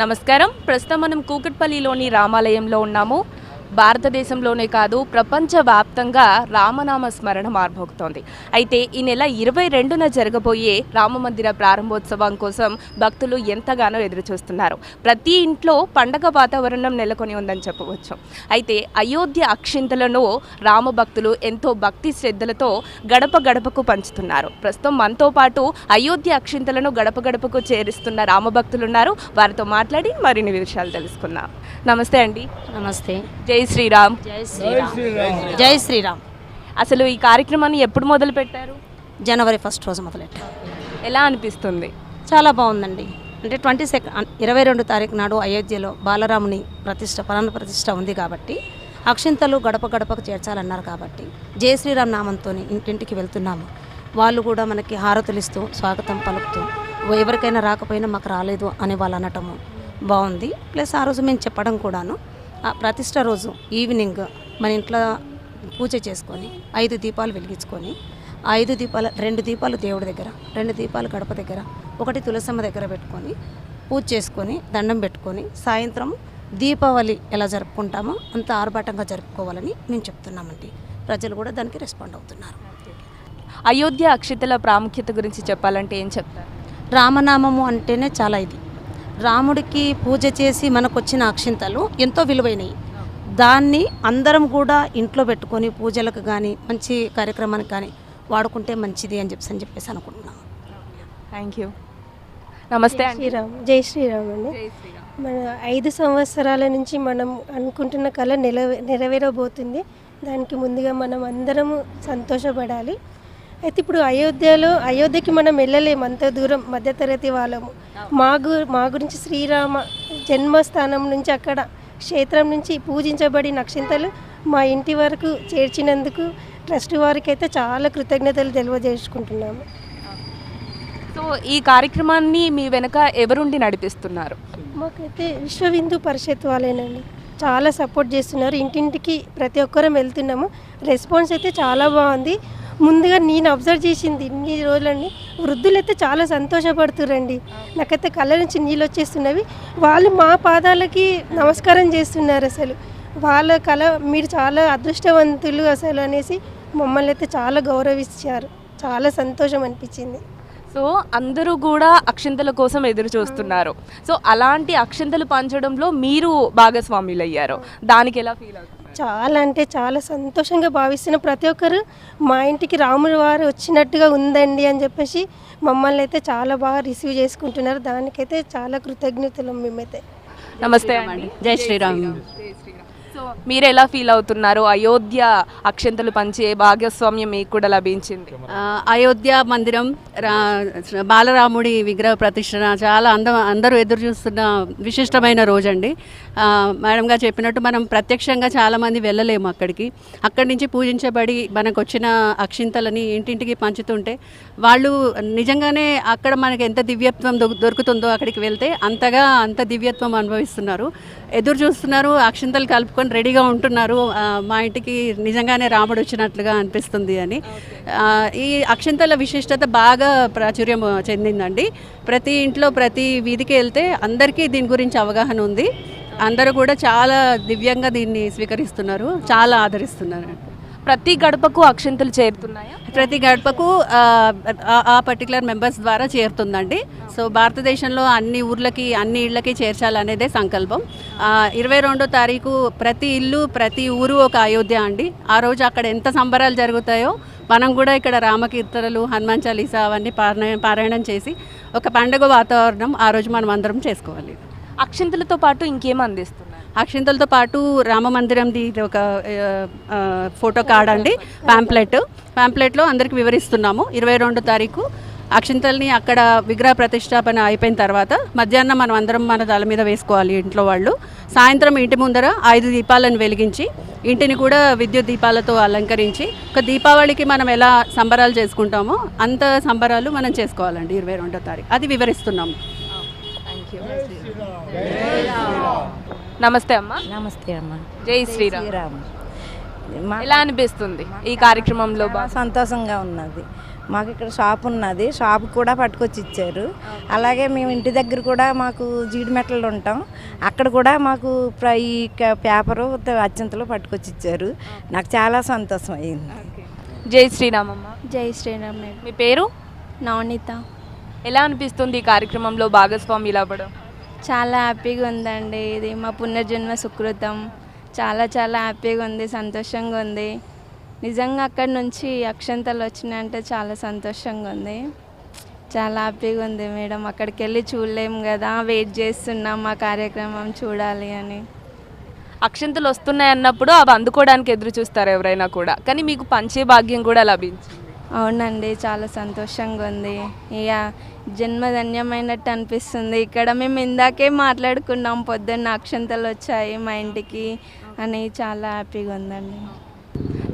నమస్కారం. ప్రస్తుతం మనం కూకట్పల్లిలోని రామాలయంలో ఉన్నాము. భారతదేశంలోనే కాదు ప్రపంచవ్యాప్తంగా రామనామ స్మరణ మార్మోగుతోంది అయితే ఈ నెల ఇరవై రెండున జరగబోయే రామమందిర ప్రారంభోత్సవం కోసం భక్తులు ఎంతగానో ఎదురుచూస్తున్నారు. ప్రతి ఇంట్లో పండగ వాతావరణం నెలకొని ఉందని చెప్పవచ్చు. అయితే అయోధ్య అక్షింతలను రామ భక్తులు ఎంతో భక్తి శ్రద్ధలతో గడప గడపకు పంచుతున్నారు. ప్రస్తుతం మనతో పాటు అయోధ్య అక్షింతలను గడప గడపకు చేరుస్తున్న రామ భక్తులు ఉన్నారు వారితో మాట్లాడి మరిన్ని విషయాలు తెలుసుకుందాం. నమస్తే అండి. నమస్తే. జై శ్రీరామ్. జై శ్రీరామ్. జై శ్రీరామ్. అసలు ఈ కార్యక్రమాన్ని ఎప్పుడు మొదలు పెట్టారు? జనవరి ఫస్ట్ రోజు మొదలెట్టాం ఎలా అనిపిస్తుంది? చాలా బాగుందండి. అంటే ట్వంటీ సెకండ్ ఇరవై రెండు తారీఖు నాడు అయోధ్యలో బాలరాముని ప్రతిష్ట ప్రాణ ప్రతిష్ట ఉంది కాబట్టి అక్షింతలు గడప గడపకు చేర్చాలన్నారు కాబట్టి జై శ్రీరామ్ నామంతో ఇంటింటికి వెళ్తున్నాము. వాళ్ళు కూడా మనకి హారతులు ఇస్తూ స్వాగతం పలుకుతూ "ఓ ఎవరికైనా రాకపోయినా మాకు రాలేదు అని వాళ్ళు అనటము. బాగుంది. ప్లస్ ఆ రోజు మేము చెప్పడం కూడాను ఆ ప్రతిష్ట రోజు ఈవినింగ్ మన ఇంట్లో పూజ చేసుకొని ఐదు దీపాలు వెలిగించుకొని ఐదు దీపాల రెండు దీపాలు దేవుడి దగ్గర రెండు దీపాలు గడప దగ్గర ఒకటి తులసమ్మ దగ్గర పెట్టుకొని పూజ చేసుకొని దండం పెట్టుకొని సాయంత్రం దీపావళి ఎలా జరుపుకుంటామో అంత ఆర్భాటంగా జరుపుకోవాలని మేము చెప్తున్నామండి. ప్రజలు కూడా దానికి రెస్పాండ్ అవుతున్నారు. అయోధ్య అక్షితల ప్రాముఖ్యత గురించి చెప్పాలంటే ఏం చెప్తారు? రామనామము అంటేనే చాలా ఇది. రాముడికి పూజ చేసి మనకు వచ్చిన అక్షింతలు ఎంతో విలువైనవి దాన్ని అందరం కూడా ఇంట్లో పెట్టుకొని పూజలకు కానీ మంచి కార్యక్రమానికి కానీ వాడుకుంటే మంచిది అని చెప్పేసి అని చెప్పేసి అనుకుంటున్నాం. థ్యాంక్ యూ నమస్తే శ్రీరామ్ జై శ్రీరామ్ అండి. మన ఐదు సంవత్సరాల నుంచి మనం అనుకుంటున్న కళ నెల నెరవేరబోతుంది. దానికి ముందుగా మనం అందరము సంతోషపడాలి. అయితే ఇప్పుడు అయోధ్యలో అయోధ్యకి మనం వెళ్ళలేము అంత దూరం మధ్యతరగతి వాళ్ళము. మా గు మా గురించి శ్రీరామ జన్మస్థానం నుంచి అక్కడ క్షేత్రం నుంచి పూజించబడిన అక్షింతలు మా ఇంటి వరకు చేర్చినందుకు ట్రస్ట్ వారికి అయితే చాలా కృతజ్ఞతలు తెలియజేసుకుంటున్నాము. సో ఈ కార్యక్రమాన్ని మీ వెనక ఎవరుండి నడిపిస్తున్నారు? మాకైతే విశ్వ హిందూ పరిషత్ వాళ్ళేనండి. చాలా సపోర్ట్ చేస్తున్నారు. ఇంటింటికి ప్రతి ఒక్కరం వెళ్తున్నాము. రెస్పాన్స్ అయితే చాలా బాగుంది. ముందుగా నేను అబ్జర్వ్ చేసింది ఇన్ని రోజులండి వృద్ధులు అయితే చాలా సంతోషపడుతురండి నాకైతే కళ్ళ నుంచి నీళ్ళు వచ్చేస్తున్నవి. వాళ్ళు మా పాదాలకి నమస్కారం చేస్తున్నారు అసలు. వాళ్ళ కళ మీరు చాలా అదృష్టవంతులు అసలు అనేసి మమ్మల్ని అయితే చాలా గౌరవించారు. చాలా సంతోషం అనిపించింది. సో అందరూ కూడా అక్షింతల కోసం ఎదురు చూస్తున్నారు. సో అలాంటి అక్షింతలు పంచడంలో మీరు భాగస్వాములు అయ్యారు దానికి ఎలా ఫీల్ అవుతున్నారు చాలా అంటే చాలా సంతోషంగా భావిస్తున్న ప్రతి ఒక్కరు మా ఇంటికి రాముల వారు వచ్చినట్టుగా ఉందండి అని చెప్పేసి మమ్మల్ని అయితే చాలా బాగా రిసీవ్ చేసుకుంటున్నారు. దానికైతే చాలా కృతజ్ఞతలు మేమైతే. నమస్తే అండి. జై శ్రీరామ్. సో మీరు ఎలా ఫీల్ అవుతున్నారు? అయోధ్య అక్షంతలు పంచే భాగస్వామ్యం మీకు కూడా లభించింది. అయోధ్య మందిరం రా బాలరాముడి విగ్రహ ప్రతిష్ఠన చాలా అందం అందరూ ఎదురు చూస్తున్న విశిష్టమైన రోజండి. మేడం గారు చెప్పినట్టు మనం ప్రత్యక్షంగా చాలామంది వెళ్ళలేము అక్కడికి. అక్కడి నుంచి పూజించబడి మనకు వచ్చిన అక్షింతలని ఇంటింటికి పంచుతుంటే వాళ్ళు నిజంగానే అక్కడ మనకి ఎంత దివ్యత్వం దొరుకుతుందో అక్కడికి వెళ్తే అంతగా అంత దివ్యత్వం అనుభవిస్తున్నారు. ఎదురు చూస్తున్నారు అక్షింతలు కలుపుకొని రెడీగా ఉంటున్నారు. మా ఇంటికి నిజంగానే రాముడు వచ్చినట్లుగా అనిపిస్తుంది అని. ఈ అక్షంతల విశిష్టత బాగా ప్రాచుర్యం చెందిందండి. ప్రతి ఇంట్లో ప్రతి వీధికి వెళ్తే అందరికీ దీని గురించి అవగాహన ఉంది. అందరూ కూడా చాలా దివ్యంగా దీన్ని స్వీకరిస్తున్నారు. చాలా ఆదరిస్తున్నారు. ప్రతి గడపకు అక్షంతలు చేరుతున్నాయా? ప్రతి గడపకు ఆ, పర్టికులర్ మెంబర్స్ ద్వారా చేరుతుందండి. సో భారతదేశంలో అన్ని ఊర్లకి అన్ని ఇళ్ళకి చేర్చాలనేదే సంకల్పం. ఇరవై రెండో తారీఖు ప్రతి ఇల్లు ప్రతి ఊరు ఒక అయోధ్య అండి. ఆ రోజు అక్కడ ఎంత సంబరాలు జరుగుతాయో మనం కూడా ఇక్కడ రామకీర్తనలు హనుమాన్ చాలీసా అవన్నీ పారాయణ పారాయణం చేసి ఒక పండుగ వాతావరణం ఆ రోజు మనం అందరం చేసుకోవాలి. అక్షంతలతో పాటు ఇంకేం అందిస్తున్నారు? అక్షింతలతో పాటు రామ మందిరంది ఇది ఒక ఫోటో కార్డ్ అండి ప్యాంప్లెట్ ప్యాంప్లెట్లో అందరికి వివరిస్తున్నాము. ఇరవై రెండు తారీఖు అక్షింతల్ని అక్కడ విగ్రహ ప్రతిష్టాపన అయిపోయిన తర్వాత మధ్యాహ్నం మనం అందరం మన తల మీద వేసుకోవాలి ఇంట్లో వాళ్ళు. సాయంత్రం ఇంటి ముందర ఐదు దీపాలను వెలిగించి ఇంటిని కూడా విద్యుత్ దీపాలతో అలంకరించి ఒక దీపావళికి మనం ఎలా సంబరాలు చేసుకుంటామో అంత సంబరాలు మనం చేసుకోవాలండి ఇరవై రెండో తారీఖు. అది వివరిస్తున్నాము. థ్యాంక్ యూ నమస్తే అమ్మా. నమస్తే అమ్మ. జై శ్రీరామ్. ఎలా అనిపిస్తుంది ఈ కార్యక్రమంలో సంతోషంగా ఉన్నది. మాకు ఇక్కడ షాప్ ఉన్నది. షాప్ కూడా పట్టుకొచ్చి ఇచ్చారు అలాగే మేము ఇంటి దగ్గర కూడా మాకు జీడిమెట్టలు ఉంటాం. అక్కడ కూడా మాకు ప్ర- ఈ పేపరు అత్యంతలు పట్టుకొచ్చి ఇచ్చారు నాకు చాలా సంతోషం అయింది. జై శ్రీరామమ్మ జై శ్రీరామ్ మీ పేరు? నవనీత. ఎలా అనిపిస్తుంది ఈ కార్యక్రమంలో భాగస్వామి అవ్వడం? చాలా హ్యాపీగా ఉందండి ఇది. మా పునర్జన్మ సుకృతం. చాలా చాలా హ్యాపీగా ఉంది సంతోషంగా ఉంది. నిజంగా అక్కడి నుంచి అక్షంతలు వచ్చినాయంటే చాలా సంతోషంగా ఉంది. చాలా హ్యాపీగా ఉంది మేడం. అక్కడికి వెళ్ళి చూడలేము కదా. వెయిట్ చేస్తున్నాం మా కార్యక్రమం చూడాలి అని. అక్షంతలు వస్తున్నాయి అన్నప్పుడు అవి అందుకోవడానికి ఎదురు చూస్తారు ఎవరైనా కూడా. కానీ మీకు పంచే భాగ్యం కూడా లభించింది. అవునండి చాలా సంతోషంగా ఉంది ఇక జన్మధన్యమైనట్టు అనిపిస్తుంది. ఇక్కడ మేము ఇందాకే మాట్లాడుకున్నాం పొద్దున్న అక్షంతలు వచ్చాయి మా ఇంటికి అని చాలా హ్యాపీగా ఉందండి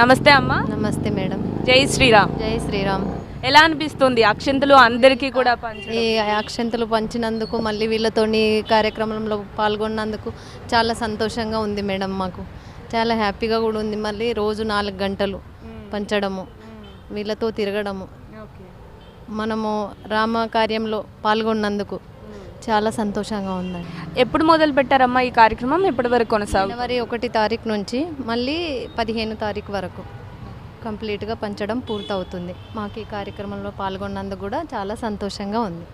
నమస్తే అమ్మ. నమస్తే మేడం. జై శ్రీరామ్. జై శ్రీరామ్. ఎలా అనిపిస్తుంది అక్షంతలు అందరికీ కూడా పంచ ఈ అక్షంతలు పంచినందుకు మళ్ళీ వీళ్ళతోని కార్యక్రమంలో పాల్గొన్నందుకు చాలా సంతోషంగా ఉంది మేడం మాకు. చాలా హ్యాపీగా కూడా ఉంది. మళ్ళీ రోజు నాలుగు గంటలు పంచడము. వీళ్ళతో తిరగడము. మనము రామ కార్యంలో పాల్గొన్నందుకు చాలా సంతోషంగా ఉందండి. ఎప్పుడు మొదలు పెట్టారమ్మా ఈ కార్యక్రమం? ఎప్పటి వరకు కొనసాగు? జనవరి ఒకటి తారీఖు నుంచి మళ్ళీ పదిహేను తారీఖు వరకు కంప్లీట్గా పంచడం పూర్తవుతుంది. మాకు ఈ కార్యక్రమంలో పాల్గొన్నందుకు కూడా చాలా సంతోషంగా ఉంది.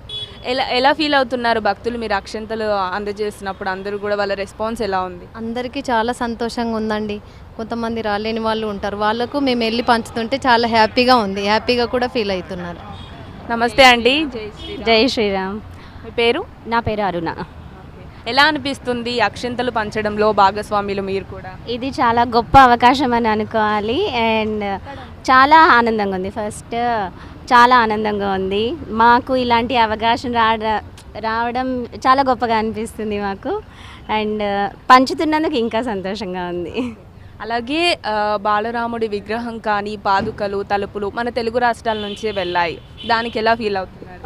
ఎలా ఎలా ఫీల్ అవుతున్నారు భక్తులు? మీరు అక్షంతలు అందజేసినప్పుడు అందరూ కూడా వాళ్ళ రెస్పాన్స్ ఎలా ఉంది? అందరికీ చాలా సంతోషంగా ఉందండి. కొంతమంది రాలేని వాళ్ళు ఉంటారు. వాళ్ళకు మేము వెళ్ళి పంచుతుంటే చాలా హ్యాపీగా ఉంది. హ్యాపీగా కూడా ఫీల్ అవుతున్నారు. నమస్తే అండి. జై శ్రీరామ్. జై శ్రీరామ్. మీ పేరు? నా పేరు అరుణ. ఎలా అనిపిస్తుంది అక్షంతలు పంచడంలో భాగస్వాములు మీరు కూడా? ఇది చాలా గొప్ప అవకాశం అని అనుకోవాలి. అండ్ చాలా ఆనందంగా ఉంది. ఫస్ట్ చాలా ఆనందంగా ఉంది. మాకు ఇలాంటి అవకాశం రావడ రావడం చాలా గొప్పగా అనిపిస్తుంది మాకు. అండ్ పంచుతున్నందుకు ఇంకా సంతోషంగా ఉంది. అలాగే బాలరాముడి విగ్రహం కానీ పాదుకలు తలుపులు మన తెలుగు రాష్ట్రాల నుంచే వెళ్ళాయి. దానికి ఎలా ఫీల్ అవుతున్నారు?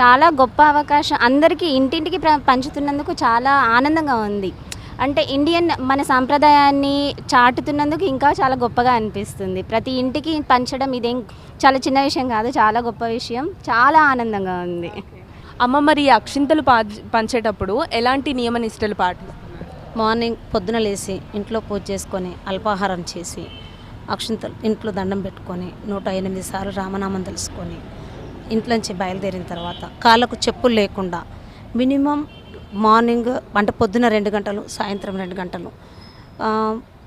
చాలా గొప్ప అవకాశం. అందరికీ ఇంటింటికి పంచుతున్నందుకు చాలా ఆనందంగా ఉంది. అంటే ఇండియన్ మన సాంప్రదాయాన్ని చాటుతున్నందుకు ఇంకా చాలా గొప్పగా అనిపిస్తుంది. ప్రతి ఇంటికి పంచడం ఇదేం చాలా చిన్న విషయం కాదు చాలా గొప్ప విషయం. చాలా ఆనందంగా ఉంది. అమ్మ మరి అక్షింతలు పా- పంచేటప్పుడు ఎలాంటి నియమ నిష్టలు పాటిస్తున్నారు మార్నింగ్ పొద్దున లేచి ఇంట్లో పూజ చేసుకొని అల్పాహారం చేసి అక్షంతలు ఇంట్లో దండం పెట్టుకొని నూట ఎనిమిది సార్లు రామనామం తెలుసుకొని ఇంట్లోంచి బయలుదేరిన తర్వాత కాళ్ళకు చెప్పులు లేకుండా మినిమం మార్నింగ్ అంటే పొద్దున రెండు గంటలు సాయంత్రం రెండు గంటలు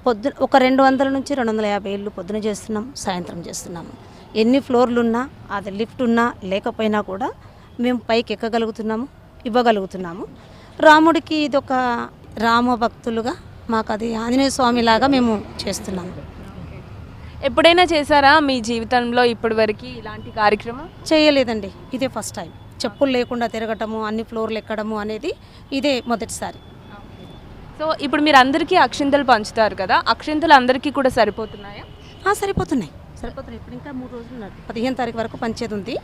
పొద్దున ఒక రెండు వందల నుంచి రెండు వందల యాభై ఏళ్ళు పొద్దున చేస్తున్నాం సాయంత్రం చేస్తున్నాము ఎన్ని ఫ్లోర్లు ఉన్నా అది లిఫ్ట్ ఉన్నా లేకపోయినా కూడా మేము పైకి ఎక్కగలుగుతున్నాము ఇవ్వగలుగుతున్నాము. రాముడికి ఇదొక రామ భక్తులుగా మాకు అది ఆంజనేయ స్వామిలాగా మేము చేస్తున్నాము ఎప్పుడైనా చేశారా మీ జీవితంలో ఇప్పటి వరకు ఇలాంటి కార్యక్రమం? చేయలేదండి. ఇదే ఫస్ట్ టైం. చెప్పులు లేకుండా తిరగటము అన్ని ఫ్లోర్లు ఎక్కడము అనేది ఇదే మొదటిసారి. సో ఇప్పుడు మీరు అందరికీ అక్షింతలు పంచుతారు కదా అక్షింతలు అందరికీ కూడా సరిపోతున్నాయా? సరిపోతున్నాయి. సరిపోతున్నాయి. ఇప్పుడు ఇంకా మూడు రోజులు పదిహేను తారీఖు వరకు పంచేది ఉంది.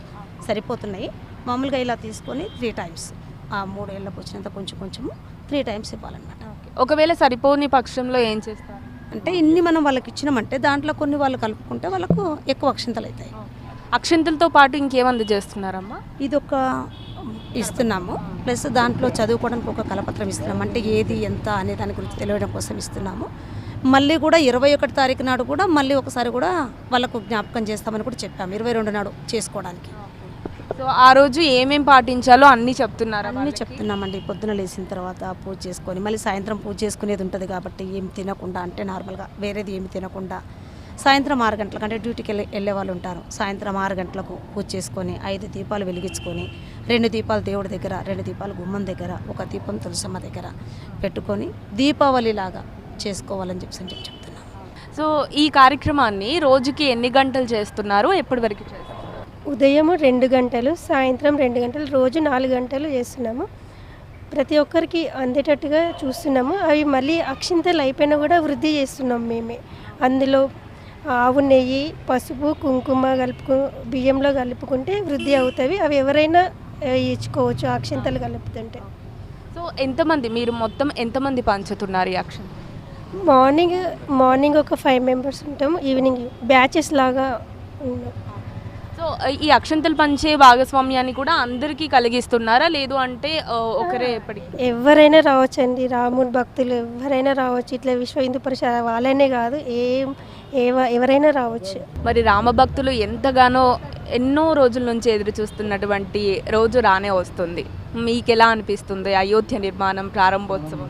సరిపోతున్నాయి. మామూలుగా ఇలా తీసుకొని త్రీ టైమ్స్. ఆ మూడేళ్ళకు వచ్చినంత కొంచెం కొంచెము త్రీ టైమ్స్ ఇవ్వాలన్నమాట. ఒకవేళ సరిపోని పక్షంలో ఏం చేస్తారు? అంటే ఇన్ని మనం వాళ్ళకి ఇచ్చినామంటే దాంట్లో కొన్ని వాళ్ళు కలుపుకుంటే వాళ్ళకు ఎక్కువ అక్షంతలు అవుతాయి. అక్షింతలతో పాటు ఇంకేం అందజేస్తున్నారమ్మా ఇది ఒక ఇస్తున్నాము. ప్లస్ దాంట్లో చదువుకోవడానికి ఒక కలపత్రం ఇస్తున్నాము. అంటే ఏది ఎంత అనే దాని గురించి తెలియడం కోసం ఇస్తున్నాము. మళ్ళీ కూడా ఇరవై ఒకటి తారీఖు నాడు కూడా మళ్ళీ ఒకసారి కూడా వాళ్ళకు జ్ఞాపకం చేస్తామని కూడా చెప్పాము. ఇరవై రెండు నాడు చేసుకోవడానికి. సో ఆ రోజు ఏమేం పాటించాలో అన్నీ చెప్తున్నారా అన్నీ చెప్తున్నామండి. పొద్దున లేచిన తర్వాత పూజ చేసుకొని మళ్ళీ సాయంత్రం పూజ చేసుకునేది ఉంటుంది కాబట్టి ఏం తినకుండా అంటే నార్మల్గా వేరేది ఏమి తినకుండా సాయంత్రం ఆరు గంటలకు అంటే డ్యూటీకి వెళ్ళే వెళ్ళే వాళ్ళు ఉంటారు. సాయంత్రం ఆరు గంటలకు పూజ చేసుకొని ఐదు దీపాలు వెలిగించుకొని రెండు దీపాలు దేవుడి దగ్గర రెండు దీపాలు గుమ్మం దగ్గర ఒక దీపం తులసమ్మ దగ్గర పెట్టుకొని దీపావళిలాగా చేసుకోవాలని చెప్పి అని చెప్పి చెప్తున్నాను. సో ఈ కార్యక్రమాన్ని రోజుకి ఎన్ని గంటలు చేస్తున్నారు? ఎప్పటి వరకు చేస్తారు? ఉదయం రెండు గంటలు సాయంత్రం రెండు గంటలు రోజు నాలుగు గంటలు చేస్తున్నాము. ప్రతి ఒక్కరికి అందేటట్టుగా చూస్తున్నాము. అవి మళ్ళీ అక్షింతలు అయిపోయినా కూడా వృద్ధి చేస్తున్నాం మేమే. అందులో ఆవు నెయ్యి పసుపు కుంకుమ కలుపుకు బియ్యంలో కలుపుకుంటే వృద్ధి అవుతాయి. అవి ఎవరైనా ఇచ్చుకోవచ్చు అక్షింతలు కలుపుతుంటే. సో ఎంతమంది మీరు మొత్తం ఎంతమంది పంచుతున్నారు ఈ అక్షింతలు? మార్నింగ్ మార్నింగ్ ఒక ఫైవ్ మెంబర్స్ ఉంటాము. ఈవినింగ్ బ్యాచెస్ లాగా ఉన్నాం. సో ఈ అక్షంతలు పంచే భాగస్వామ్యాన్ని కూడా అందరికీ కలిగిస్తున్నారా? లేదు అంటే ఒకరే ఎప్పటికీ? ఎవరైనా రావచ్చండి. రాముడి భక్తులు ఎవరైనా రావచ్చు. ఇట్లా విశ్వ హిందూ పరిషత్ వాళ్ళనే కాదు ఏం ఏవ ఎవరైనా రావచ్చు. మరి రామభక్తులు ఎంతగానో ఎన్నో రోజుల నుంచి ఎదురు చూస్తున్నటువంటి రోజు రానే వస్తుంది. మీకు ఎలా అనిపిస్తుంది అయోధ్య నిర్మాణం ప్రారంభోత్సవం?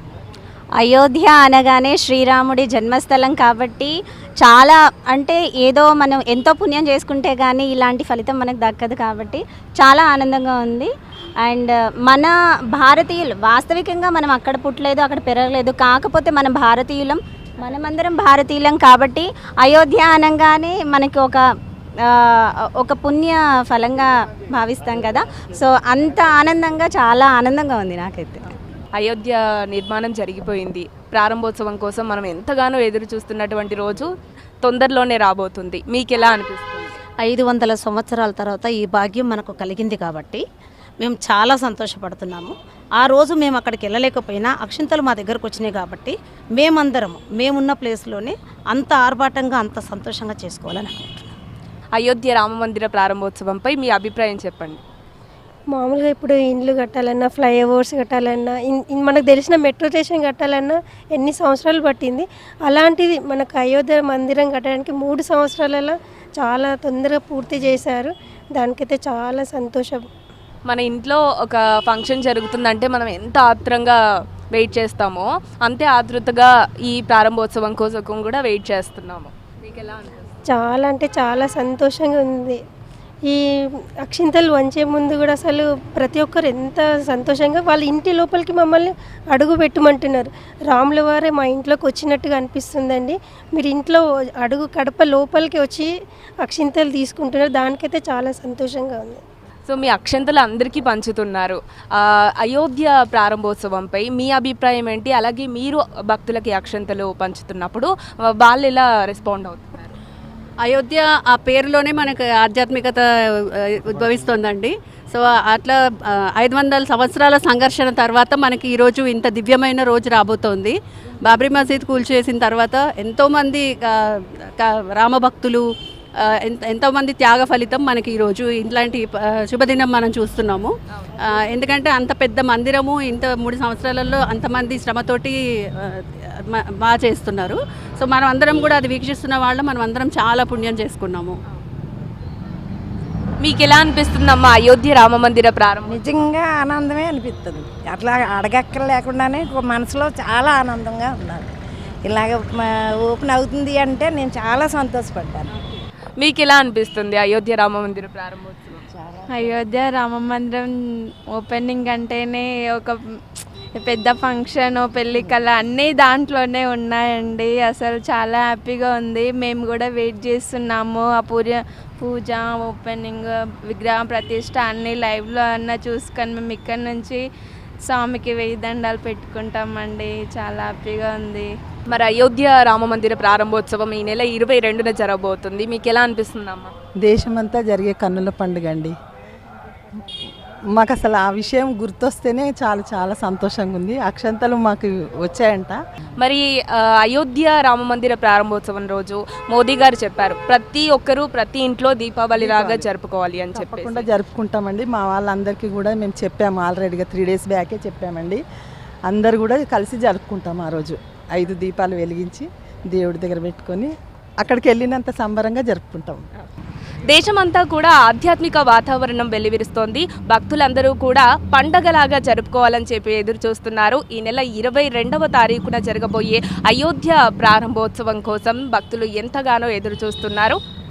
అయోధ్య అనగానే శ్రీరాముడి జన్మస్థలం కాబట్టి చాలా అంటే ఏదో మనం ఎంతో పుణ్యం చేసుకుంటే కానీ ఇలాంటి ఫలితం మనకు దక్కదు కాబట్టి చాలా ఆనందంగా ఉంది. అండ్ మన భారతీయులు వాస్తవికంగా మనం అక్కడ పుట్టలేదు అక్కడ పెరగలేదు కాకపోతే మన భారతీయులం మనమందరం భారతీయులం కాబట్టి అయోధ్య అనగానే మనకి ఒక ఒక పుణ్య ఫలంగా భావిస్తాం కదా. సో అంత ఆనందంగా చాలా ఆనందంగా ఉంది నాకైతే. అయోధ్య నిర్మాణం జరిగిపోయింది. ప్రారంభోత్సవం కోసం మనం ఎంతగానో ఎదురు చూస్తున్నటువంటి రోజు తొందరలోనే రాబోతుంది. మీకు ఎలా అనిపిస్తుంది? ఐదు వందల సంవత్సరాల తర్వాత ఈ భాగ్యం మనకు కలిగింది కాబట్టి మేము చాలా సంతోషపడుతున్నాము. ఆ రోజు మేము అక్కడికి వెళ్ళలేకపోయినా అక్షింతలు మా దగ్గరకు వచ్చినాయి కాబట్టి మేమందరము మేమున్న ప్లేస్లోనే అంత ఆర్భాటంగా అంత సంతోషంగా చేసుకోవాలని అనుకుంటున్నాం. అయోధ్య రామ మందిర ప్రారంభోత్సవంపై మీ అభిప్రాయం చెప్పండి. మామూలుగా ఇప్పుడు ఇండ్లు కట్టాలన్నా ఫ్లైఓవర్స్ కట్టాలన్నా మనకు తెలిసిన మెట్రో స్టేషన్ కట్టాలన్నా ఎన్ని సంవత్సరాలు పట్టింది? అలాంటిది మనకు అయోధ్య మందిరం కట్టడానికి మూడు సంవత్సరాలలో చాలా తొందరగా పూర్తి చేశారు. దానికైతే చాలా సంతోషం. మన ఇంట్లో ఒక ఫంక్షన్ జరుగుతుందంటే మనం ఎంత ఆత్రంగా వెయిట్ చేస్తామో అంతే ఆతృతగా ఈ ప్రారంభోత్సవం కోసం కూడా వెయిట్ చేస్తున్నాము. మీకు ఎలా అనిపిస్తుంది? చాలా అంటే చాలా సంతోషంగా ఉంది. ఈ అక్షింతలు వంచే ముందు కూడా అసలు ప్రతి ఒక్కరు ఎంత సంతోషంగా వాళ్ళ ఇంటి లోపలికి మమ్మల్ని అడుగు పెట్టమంటున్నారు. రాముల వారే మా ఇంట్లోకి వచ్చినట్టుగా అనిపిస్తుందండి. మీరు ఇంట్లో అడుగు కడప లోపలికి వచ్చి అక్షింతలు తీసుకుంటున్నారు. దానికైతే చాలా సంతోషంగా ఉంది. సో మీ అక్షంతలు అందరికీ పంచుతున్నారు. అయోధ్య ప్రారంభోత్సవంపై మీ అభిప్రాయం ఏంటి? అలాగే మీరు భక్తులకి అక్షంతలు పంచుతున్నప్పుడు వాళ్ళు ఎలా రెస్పాండ్ అవుతారు? అయోధ్య ఆ పేరులోనే మనకు ఆధ్యాత్మికత ఉద్భవిస్తోందండి. సో అట్లా ఐదు వందల సంవత్సరాల సంఘర్షణ తర్వాత మనకి ఈరోజు ఇంత దివ్యమైన రోజు రాబోతోంది. బాబ్రీ మసీద్ కూల్చేసిన తర్వాత ఎంతోమంది రామభక్తులు ఎంతోమంది త్యాగ ఫలితం మనకి ఈరోజు ఇట్లాంటి శుభదినం మనం చూస్తున్నాము. ఎందుకంటే అంత పెద్ద మందిరము ఇంత మూడు సంవత్సరాలలో అంతమంది శ్రమతోటి బాగా చేస్తున్నారు. సో మనం అందరం కూడా అది వీక్షిస్తున్న వాళ్ళం మనం అందరం చాలా పుణ్యం చేసుకున్నాము. మీకు ఎలా అనిపిస్తుందమ్మా అయోధ్య రామ మందిర ప్రారంభం? నిజంగా ఆనందమే అనిపిస్తుంది అట్లా అడగక్కర లేకుండానే మనసులో చాలా ఆనందంగా ఉన్నాను ఇలాగ ఓపెన్ అవుతుంది అంటే నేను చాలా సంతోషపడ్డాను. మీకు ఎలా అనిపిస్తుంది అయోధ్య రామ మందిర ప్రారంభోత్సవం? అయోధ్య రామ మందిరం ఓపెనింగ్ అంటేనే ఒక పెద్ద ఫంక్షన్ పెళ్ళి కళ అన్నీ దాంట్లోనే ఉన్నాయండి. అసలు చాలా హ్యాపీగా ఉంది. మేము కూడా వెయిట్ చేస్తున్నాము. ఆ పూజ పూజ ఓపెనింగ్ విగ్రహ ప్రతిష్ట అన్నీ లైవ్లో అన్న చూసుకొని మేము ఇక్కడ నుంచి స్వామికి వెయ్యి దండాలు పెట్టుకుంటామండి. చాలా హ్యాపీగా ఉంది. మరి అయోధ్య రామ మందిర ప్రారంభోత్సవం ఈ నెల ఇరవై రెండున జరగబోతుంది. మీకు ఎలా అనిపిస్తుందమ్మా? దేశమంతా జరిగే కన్నుల పండుగ అండి. మాకు అసలు ఆ విషయం గుర్తొస్తేనే చాలా చాలా సంతోషంగా ఉంది అక్షంతలు మాకు వచ్చాయంట. మరి అయోధ్య రామ మందిర ప్రారంభోత్సవం రోజు మోదీ గారు చెప్పారు ప్రతి ఒక్కరూ ప్రతి ఇంట్లో దీపావళి లాగా జరుపుకోవాలి అని చెప్పి తప్పకుండా జరుపుకుంటామండి. మా వాళ్ళందరికీ కూడా మేము చెప్పాము ఆల్రెడీగా త్రీ డేస్ బ్యాకే చెప్పామండి. అందరు కూడా కలిసి జరుపుకుంటాం ఆ రోజు. ఐదు దీపాలు వెలిగించి దేవుడి దగ్గర పెట్టుకొని అక్కడికి వెళ్ళినంత సంబరంగా జరుపుకుంటాం. దేశమంతా కూడా ఆధ్యాత్మిక వాతావరణం వెల్లివిరుస్తోంది. భక్తులందరూ కూడా పండగలాగా జరుపుకోవాలని చెప్పి ఎదురు చూస్తున్నారు ఈ నెల ఇరవై రెండవ తారీఖున జరగబోయే అయోధ్య ప్రారంభోత్సవం కోసం భక్తులు ఎంతగానో ఎదురు చూస్తున్నారు